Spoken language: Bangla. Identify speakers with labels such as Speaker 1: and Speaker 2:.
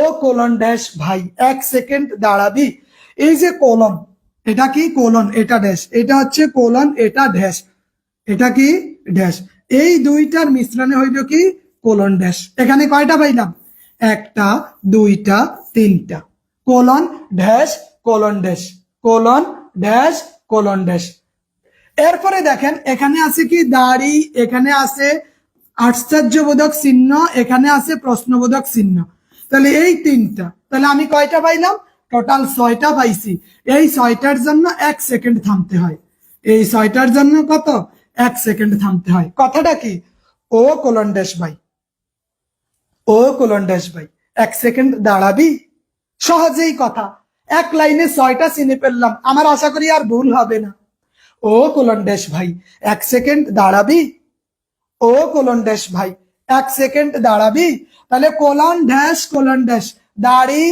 Speaker 1: ও কোলন ড্যাশ ভাই, এক সেকেন্ড দাঁড়াবি। এই যে কোলন, এটা কি কোলন? এটা ড্যাশ। এটা হচ্ছে কোলন, এটা ড্যাশ। এটা কি ড্যাশ? এই দুইটার মিশ্রণে হইল কি কোলন ড্যাশ। এখানে কয়টা পাইলাম? একটা, দুইটা, তিনটা। Colon dash colon dash. Colon dash colon dash. এরপরে দেখেন, এখানে আছে কি দাড়ি, এখানে আছে আশ্চর্যবোধক চিহ্ন, এখানে আছে প্রশ্নবোধক চিহ্ন। তাহলে এই তিনটা। তাহলে আমি কয়টা পাইলাম? টোটাল ছয়টা পাইছি। এই ছয়টার জন্য এক সেকেন্ড থামতে হয়। এই ছয়টার জন্য কত? এক সেকেন্ড থামতে হয়। কথাটা কি? ও কোলন ভাই ও কোলন ভাই এক সেকেন্ড দাঁড়াবি? সহজেই কথা। এক লাইনে ছয়টা চিনে ফেললাম। আমার আশা করি আর ভুল হবে না। ও কোলন ভাই, এক সেকেন্ড দাঁড়াবি? ও কোলন ভাই, এক সেকেন্ড দাঁড়াবি? তাহলে কোলন ড্যাশ কোলন ড্যাশ দাড়ি